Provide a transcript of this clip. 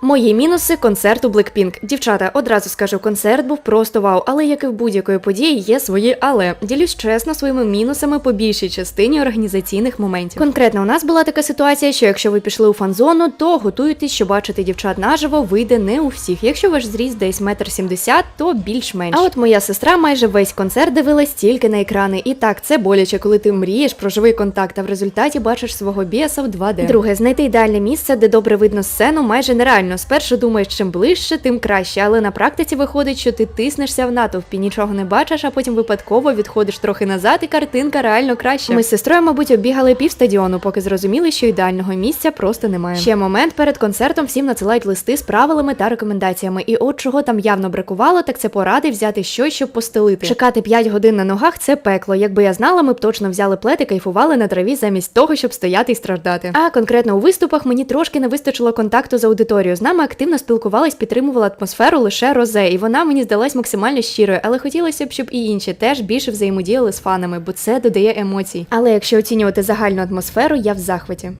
Мої мінуси концерту Blackpink. Дівчата, одразу скажу, концерт був просто вау, але як і в будь-якої події є свої але. Ділюсь чесно своїми мінусами по більшій частині організаційних моментів. Конкретно у нас була така ситуація, що якщо ви пішли у фан-зону, то готуйтесь, що бачити дівчат наживо вийде не у всіх. Якщо ваш зріст десь метр сімдесят, то більш-менш. А от моя сестра майже весь концерт дивилась тільки на екрани. І так, це боляче, коли ти мрієш про живий контакт, а в результаті бачиш свого біса в 2D. Друге, знайти ідеальне місце, де добре видно сцену, майже нереально. Спершу думаєш, чим ближче, тим краще, але на практиці виходить, що ти тиснешся в натовпі, нічого не бачиш, а потім випадково відходиш трохи назад, і картинка реально краща. Ми з сестрою, мабуть, оббігали пів стадіону, поки зрозуміли, що ідеального місця просто немає. Ще момент перед концертом всім надсилають листи з правилами та рекомендаціями. І от чого там явно бракувало, так це поради взяти щось, щоб постелити. Чекати 5 годин на ногах це пекло. Якби я знала, ми б точно взяли плед і кайфували на траві замість того, щоб стояти і страждати. А конкретно у виступах мені трошки не вистачило контакту з аудиторією. З нами активно спілкувалась, підтримувала атмосферу лише Розе, і вона мені здалась максимально щирою, але хотілося б, щоб і інші теж більше взаємодіяли з фанами, бо це додає емоцій. Але якщо оцінювати загальну атмосферу, я в захваті.